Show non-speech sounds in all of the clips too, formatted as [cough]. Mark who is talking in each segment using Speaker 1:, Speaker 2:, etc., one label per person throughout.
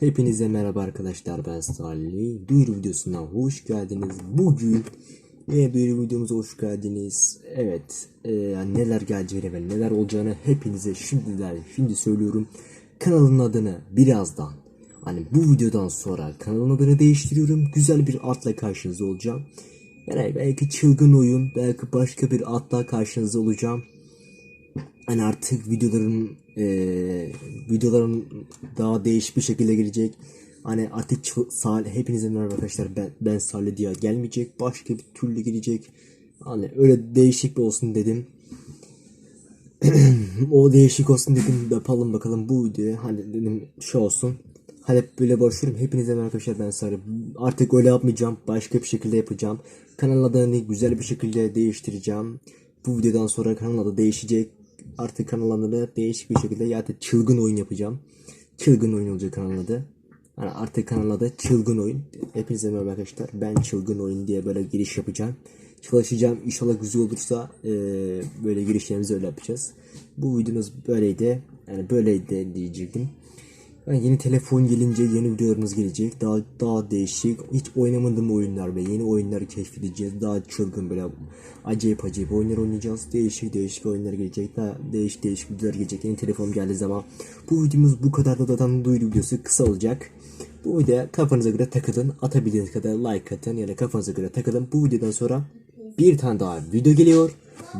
Speaker 1: Hepinize merhaba arkadaşlar ben Salih. Duyuru videosuna hoş geldiniz. Bugün e, duyuru videomuza hoş geldiniz. Evet e, neler geleceğini ve neler olacağını hepinize şimdiler şimdi söylüyorum. Kanalın adını birazdan hani bu videodan sonra kanalın adını değiştiriyorum. Güzel bir adla karşınızda olacağım. Yani belki çılgın oyun belki başka bir adla karşınızda olacağım. Hani artık videoların eee videoların daha değişik bir şekilde gelecek. Hani artık Salih hepinize merhaba arkadaşlar ben ben Salih diye gelmeyecek başka bir türlü gelecek. Hani öyle değişik bir olsun dedim. [clears throat] o değişik olsun dedim yapalım bakalım bu videoya hani dedim şey olsun. Hani hep böyle başlıyorum. Hepinize merhaba arkadaşlar ben Salih. Artık öyle yapmayacağım. Başka bir şekilde yapacağım. Kanal adını güzel bir şekilde değiştireceğim. Bu videodan sonra kanal adı değişecek. Artık kanal adını değişik bir şekilde ya da çılgın oyun yapacağım. Çılgın oyun olacak kanal adı. Yani artık kanal adı çılgın oyun. Hepinize merhaba arkadaşlar. Ben çılgın oyun diye böyle giriş yapacağım. Çalışacağım. İnşallah güzel olursa eee, böyle girişlerimizi öyle yapacağız. Bu videomuz böyleydi. Yani böyleydi diyecektim. Yani yeni telefon gelince yeni videolarımız gelecek. Daha daha değişik. Hiç oynamadığım oyunlar ve yeni oyunlar keşfedeceğiz. Daha çılgın böyle acayip acayip oyunlar oynayacağız. Değişik değişik oyunlar gelecek. Daha değişik değişik videolar gelecek. Yeni telefon geldiği zaman. Bu videomuz bu kadar da zaten duyuru videosu kısa olacak. Bu videoya kafanıza göre takılın. Atabildiğiniz kadar like atın. Yani kafanıza göre takılın. Bu videodan sonra bir tane daha video geliyor.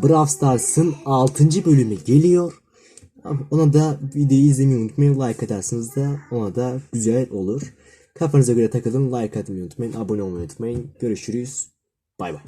Speaker 1: Brawl Stars'ın 6. bölümü geliyor. Ona da videoyu izlemeyi unutmayın. Like atarsınız da ona da güzel olur. Kafanıza göre takılın. Like atmayı unutmayın. Abone olmayı unutmayın. Görüşürüz. Bay bay.